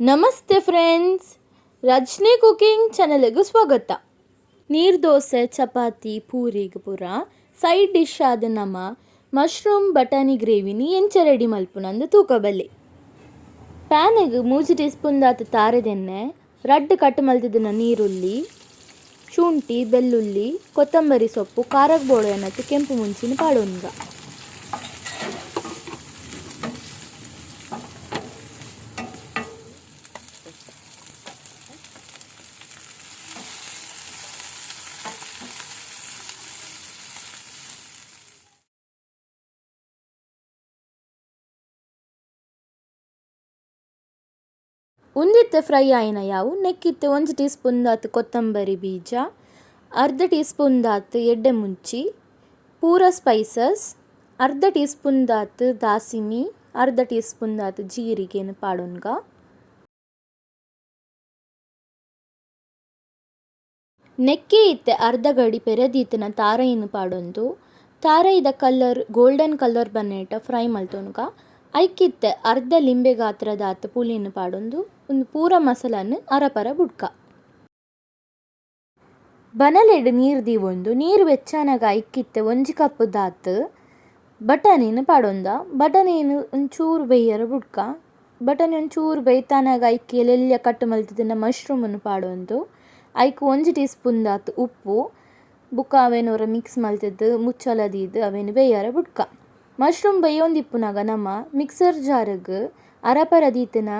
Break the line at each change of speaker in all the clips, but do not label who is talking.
ನಮಸ್ತೆ friends Rajani cooking ಚಾನಲ್ಗೆ ಸ್ವಾಗತ. ನೀರು ದೋಸೆ, ಚಪಾತಿ, ಪೂರಿಗೆ ಪೂರ ಸೈಡ್ ಡಿಶ್ ಆದ ನಮ್ಮ ಮಶ್ರೂಮ್ ಬಟಾಣಿ ಗ್ರೇವಿನಿ ಎಂಚ ರೆಡಿ ಮಲ್ಪುನಂದು ತೂಕಬಲ್ಲಿ ಪ್ಯಾನಿಗೆ ಮೂಜಿ ಟೀ ಸ್ಪೂನ್ ದಾತ ತಾರೆದೆಣ್ಣೆ, ರಡ್ಡ್ ಕಟ್ ಮಲ್ತಿದ್ದನ ನೀರುಳ್ಳಿ, ಶುಂಠಿ, ಬೆಳ್ಳುಳ್ಳಿ, ಕೊತ್ತಂಬರಿ ಸೊಪ್ಪು ಖಾರಕ್ಕೆ ಬೋಳು ಎನ್ನತ್ತು ಕೆಂಪು ಮುಂಚಿನ ಪಾಡೋನ್ಗ ಉಂದಿತ್ತ ಫ್ರೈ ಆಯಿನ ಯಾವು? ನೆಕ್ಕಿತ್ತೆ ಒಂದು ಟೀ ಸ್ಪೂನ್ ದಾತ್ ಕೊತ್ತಂಬರಿ ಬೀಜ, ಅರ್ಧ ಟೀ ಸ್ಪೂನ್ ದಾತ್ ಎಡ್ಡೆ ಮುಂಚಿ, ಪೂರ ಸ್ಪೈಸಸ್, ಅರ್ಧ ಟೀ ಸ್ಪೂನ್ ದಾತ್ ದಾಸಿಮಿ, ಅರ್ಧ ಟೀ ಸ್ಪೂನ್ ದಾತ್ ಜೀರಿಗೆನ ಪಾಡೋನ್ಗ. ನೆಕ್ಕೆ ಇತ್ತೆ ಅರ್ಧ ಗಡಿ ಪೆರೆದೀತನ ತಾರೈನ ಪಾಡೊಂದು. ತಾರೈದ ಕಲರ್ ಗೋಲ್ಡನ್ ಕಲರ್ ಬನ್ನೇಟ ಫ್ರೈ ಮಲ್ತೊನ್ಗ ಐಕ್ಕಿತ್ತೆ ಅರ್ಧ ಲಿಂಬೆ ಗಾತ್ರದಾತ್ ಪುಲಿನ ಪಾಡೊಂದು. ಒಂದು ಪೂರ ಮಸಾಲನ್ನು ಅರಪರ ಬುಡ್ಕ. ಬನಲೆಡ್ ನೀರು ದೀವೊಂದು, ನೀರು ಬೆಚ್ಚನಗ ಐಕ್ಕಿತ್ತೆ ಒಂಜಿ ಕಪ್ ದಾತ್ ಬಟಾಣಿನ ಪಾಡೊಂದ? ಬಟಾಣಿನ ಒಂಚೂರು ಬೇಯರ ಬುಡ್ಕ. ಬಟಾಣಿ ಒಂಚೂರು ಬೇಯ್ತಾನಾಗ ಐಕ್ಕಿ ಕಟ್ಟು ಕಟ್ ಮಶ್ರೂಮ್ ಮಶ್ರೂಮನ್ನು ಪಾಡೊಂದು. ಐಕ್ ಒಂಜಿ ಟೀ ಸ್ಪೂನ್ ದಾತ್ ಉಪ್ಪು. ಬುಕ್ಕ ಅವೇನೋರ ಮಿಕ್ಸ್ ಮಲ್ತಿದ್ದು ಮುಚ್ಚಲದಿದ್ದು ಅವೇನು ಬೇಯರ ಬುಡ್ಕ. ಮಶ್ರೂಮ್ ಬೇಯೊಂದಿಪ್ಪುನಾಗ ನಮ್ಮ ಮಿಕ್ಸರ್ ಜಾರ್ಗ್ ಅರಪರ ದೀತಿನ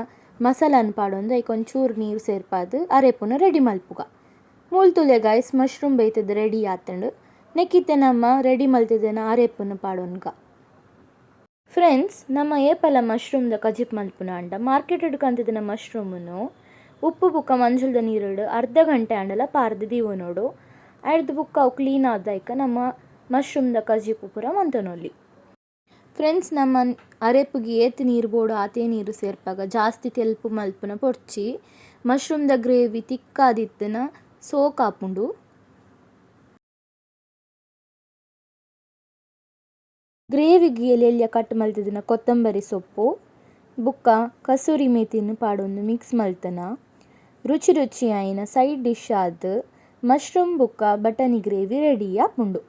ಮಸಾಲಾನ್ ಪಾಡೊಂದು, ಐಕ್ ಒಂಚೂರು ನೀರು ಸೇರ್ಪಾದ್ ಅರೆಪುನ ರೆಡಿ ಮಲ್ಪುಗ. ಮೂಲ್ತುಲೆ ಗಾಯ್ಸ್ ಮಶ್ರೂಮ್ ಬೇಯ್ತದ ರೆಡಿ ಆತಂಡು. ನೆಕ್ಕಿತ್ತೆ ನಮ್ಮ ರೆಡಿ ಮಲ್ತಿದ್ದನ ಅರೆಪುನ ಪಾಡೋನ್ಗ. ಫ್ರೆಂಡ್ಸ್ ನಮ್ಮ ಏಪಲ ಮಶ್ರೂಮ್ದ ಕಜಿಪ್ ಮಲ್ಪುನ ಅಂಡ. ಮಾರ್ಕೆಟೆಡ್ ನಮ್ಮ ಮಶ್ರೂಮನ್ನು ಉಪ್ಪು ಬುಕ್ಕ ಮಂಜುಳದ ನೀರುಡು, ಅರ್ಧ ಗಂಟೆ ಅಂಡಲ ಪಾರ್ದು ದೀವು ನೋಡು. ಅರ್ಧ ಬುಕ್ಕ ಅವು ಕ್ಲೀನ್ ಆದಾಯ್ಕ ನಮ್ಮ ಮಶ್ರೂಮ್ದ ಕಜಿಪು ಪೂರ ಮಂತನೊಲಿ. ಫ್ರೆಂಡ್ಸ್ ನಮ್ಮ ಅರೆಪುಗೆ ಏತ್ ನೀರು ಬೋಡು ಆತೇ ನೀರು ಸೇರ್ಪಾಗ ಜಾಸ್ತಿ ತೆಲ್ಪು ಮಲ್ಪುನ ಪೊರ್ಚಿ ಮಶ್ರೂಮ್ದ ಗ್ರೇವಿ ತಿಕ್ಕಾದಿತ್ತನ ಸೋಕ್ ಆಪುಂಡು. ಗ್ರೇವಿಗೆ ಎಲೆಲ್ಯ ಕಟ್ ಮಲ್ತಿದಿನ ಕೊತ್ತಂಬರಿ ಸೊಪ್ಪು, ಬುಕ್ಕ ಕಸೂರಿ ಮೇತಿನ ಪಾಡೊಂದು ಮಿಕ್ಸ್ ಮಲ್ತನ. ರುಚಿ ರುಚಿ ಆಯಿನ ಸೈಡ್ ಡಿಶ್ ಆದ ಮಶ್ರೂಮ್ ಬುಕ್ಕ ಬಟಾಣಿ ಗ್ರೇವಿ ರೆಡಿ ಆಪುಂಡು.